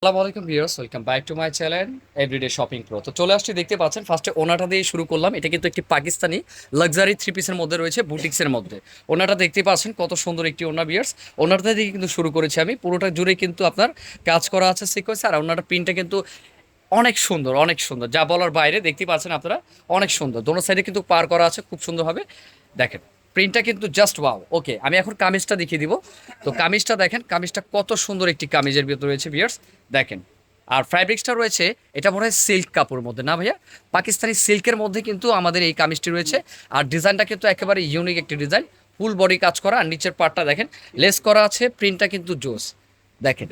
আসসালামু আলাইকুম viewers, welcome back to my channel everyday shopping pro তো চলে আসছি, দেখতে পাচ্ছেন, ফার্স্টে ওনাটা দিয়ে শুরু করলাম। এটা কিন্তু একটি পাকিস্তানি লাক্সারি থ্রি পিসের মধ্যে রয়েছে বুটিক্সের মধ্যে। ওনাটা দেখতে পাচ্ছেন, কত সুন্দর একটি ওনা বিয়ার্স ওনাটা দিয়ে কিন্তু শুরু করেছি আমি। পুরোটা জুড়ে কিন্তু আপনার কাজ করা আছে সিকোয়েন্স আর ওনাটা প্রিন্টটা কিন্তু অনেক সুন্দর অনেক সুন্দর। যা বলার বাইরে, দেখতে পাচ্ছেন আপনারা, অনেক সুন্দর। দোনো সাইডে কিন্তু পার করা আছে, খুব সুন্দরভাবে। দেখেন। প্রিন্টটা কিন্তু জাস্ট ওয়াও ওকে আমি এখন কামিজটা দেখিয়ে দিব। তো কামিজটা দেখেন কামিজটা কত সুন্দর একটি কামিজের ভিতরে রয়েছে বিয়ার্স দেখেন আর ফ্যাব্রিক্সটা রয়েছে এটা মনে হয় সিল্ক কাপড়ের মধ্যে না ভাইয়া? পাকিস্তানি সিল্কের মধ্যে কিন্তু আমাদের এই কামিজটি রয়েছে। আর ডিজাইনটা কিন্তু একেবারে ইউনিক একটি ডিজাইন। ফুল বডি কাজ করা আর নিচের পার্টটা দেখেন লেস করা আছে প্রিন্টটা কিন্তু জোস। দেখেন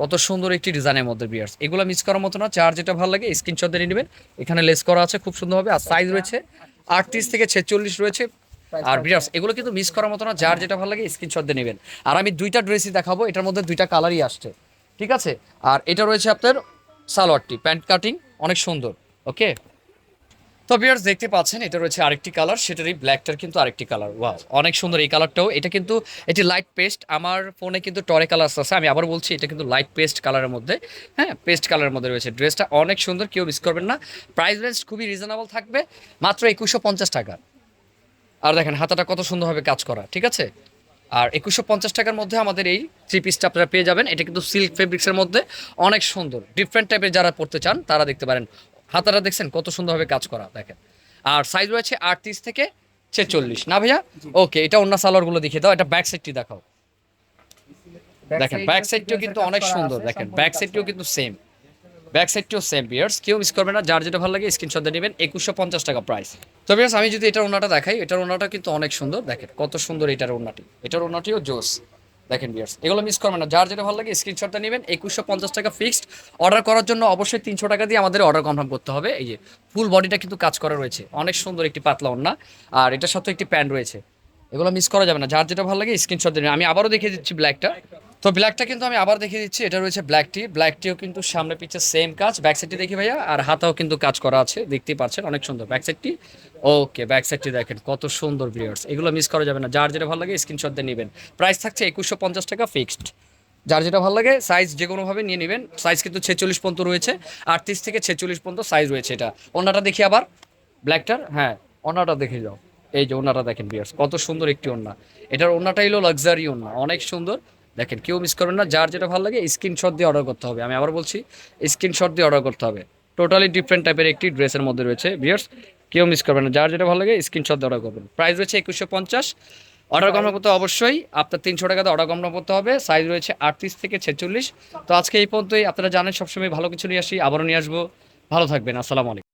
কত সুন্দর একটি ডিজাইনের মধ্যে বিয়ার্স এগুলো মিস করার মতো না চার যেটা ভালো লাগে স্ক্রিনশট দিয়ে নেবেন। এখানে লেস করা আছে খুব সুন্দরভাবে আর সাইজ রয়েছে আটত্রিশ থেকে ছেচল্লিশ রয়েছে। আর বিয়ার্স এগুলো কিন্তু মিস করার মতো না যার যেটা ভালো লাগে স্ক্রিনশট দিয়ে নেবেন। আর আমি দুইটা ড্রেসই দেখাবো এটার মধ্যে দুইটা কালারই আসছে ঠিক আছে? আর এটা রয়েছে আপনার সালোয়ারটি প্যান্ট কাটিং অনেক সুন্দর ওকে? তো বিয়ার্স দেখতে পাচ্ছেন এটা রয়েছে আরেকটি কালার সেটারই ব্ল্যাকটার কিন্তু আরেকটি কালার ওয়াও অনেক সুন্দর এই কালারটাও এটা কিন্তু এটি লাইট পেস্ট আমার ফোনে কিন্তু টরে কালার আছে আমি আবার বলছি এটা কিন্তু লাইট পেস্ট কালারের মধ্যে হ্যাঁ পেস্ট কালারের মধ্যে রয়েছে। ড্রেসটা অনেক সুন্দর কেউ মিস করবেন না প্রাইস রেঞ্জ খুবই রিজনেবল থাকবে মাত্র একুশশো পঞ্চাশ টাকা। আর দেখেন হাতাটা কত সুন্দরভাবে কাজ করা ঠিক আছে? আর একুশশো পঞ্চাশ টাকার মধ্যে আমাদের এই থ্রি পিসটা আপনারা পেয়ে যাবেন। এটা কিন্তু সিল্ক ফেব্রিক্সের মধ্যে অনেক সুন্দর ডিফারেন্ট টাইপের যারা পড়তে চান তারা দেখতে পারেন। হাতাটা দেখছেন কত সুন্দরভাবে কাজ করা দেখেন। আর সাইজ রয়েছে আটত্রিশ থেকে ছেচল্লিশ। না ভাইয়া? ওকে এটা অন্য সালোয়ারগুলো দেখিয়ে দাও এটা ব্যাক সাইডটি দেখাও। দেখেন ব্যাক সাইডটিও কিন্তু অনেক সুন্দর দেখেন। ব্যাক সাইডটিও কিন্তু সেম ব্যাক সাইডটিও সেম বিয়ার্স কেউ মিস করবে না, যার যেটা ভালো লাগে স্ক্রিনশট দিয়ে নেবেন, একুশশো পঞ্চাশ টাকা প্রাইস তো বিয়ার্স আমি যদি এটার ওনাটা দেখাই, এটার ওনাটা কিন্তু অনেক সুন্দর। দেখেন, কত সুন্দর এটার ওনাটি এটার ওনাটিও জোস। দেখেন বিয়ার্স এগুলো মিস করবেন না। যার যেটা ভালো লাগে স্ক্রিনশটটা নেবেন, একুশশো পঞ্চাশ টাকা ফিক্সড অর্ডার করার জন্য অবশ্যই তিনশো টাকা দিয়ে আমাদের অর্ডার কনফার্ম করতে হবে। এই যে ফুল বডিটা কিন্তু কাজ করা রয়েছে। অনেক সুন্দর একটি পাতলা ওন্না আর এটার সাথে একটি প্যান্ট রয়েছে। এগুলো মিস করা যাবে না। যার যেটা ভালো লাগে স্ক্রিনশট দেবেন আমি আবারও দেখিয়ে দিচ্ছি ব্ল্যাকটা তো ব্ল্যাকটা কিন্তু আমি আবার দেখিয়ে দিচ্ছি, এটা রয়েছে ব্ল্যাকটি ব্ল্যাকটিও কিন্তু সামনে পিছে সেম কাজ। ব্যাক সাইডটি দেখি ভাইয়া, আর হাতাও কিন্তু কাজ করা আছে, দেখতেই পাচ্ছেন, অনেক সুন্দর। ব্যাক সাইডটি ওকে ব্যাক সাইডটি দেখেন, কত সুন্দর ভিউয়ার্স এগুলো মিস করা যাবে না। যার যেটা ভালো লাগে স্ক্রিনশট দিয়ে নেবেন। প্রাইস থাকছে একুশশো পঞ্চাশ টাকা ফিক্সড যার যেটা ভালো লাগে সাইজ যে কোনোভাবে নিয়ে নেবেন। সাইজ কিন্তু ছেচল্লিশ পর্যন্ত রয়েছে, আটত্রিশ থেকে ছেচল্লিশ পর্যন্ত সাইজ রয়েছে এটা। অন্যটা দেখি আবার ব্ল্যাকটার হ্যাঁ অন্যটা দেখে যাও। এই যে ওনাটা দেখেন বিয়ার্স কত সুন্দর একটি ওন্না এটার ওন্নাটা হলো লাক্সারি ওন্না অনেক সুন্দর। দেখেন, কেউ মিস করবেন না, যার যেটা ভালো লাগে স্ক্রিনশট দিয়ে অর্ডার করতে হবে। আমি আবার বলছি স্ক্রিনশট দিয়ে অর্ডার করতে হবে। টোটালি ডিফারেন্ট টাইপের একটি ড্রেসের মধ্যে রয়েছে বিয়ার্স কেউ মিস করবেন না, যার যেটা ভালো লাগে স্ক্রিনশট দিয়ে অর্ডার করবেন। প্রাইস রয়েছে একুশশো পঞ্চাশ। অর্ডার কমপ্লিট করতে অবশ্যই। আপনার তিনশো টাকাতে অর্ডার কমপ্লিট করতে হবে। সাইজ রয়েছে আটত্রিশ থেকে ছেচল্লিশ। তো আজকে এই পর্যন্তই। আপনারা জানেন, সবসময় ভালো কিছু নিয়ে আসি, আবারও নিয়ে আসব। ভালো থাকবেন। আসসালামু আলাইকুম।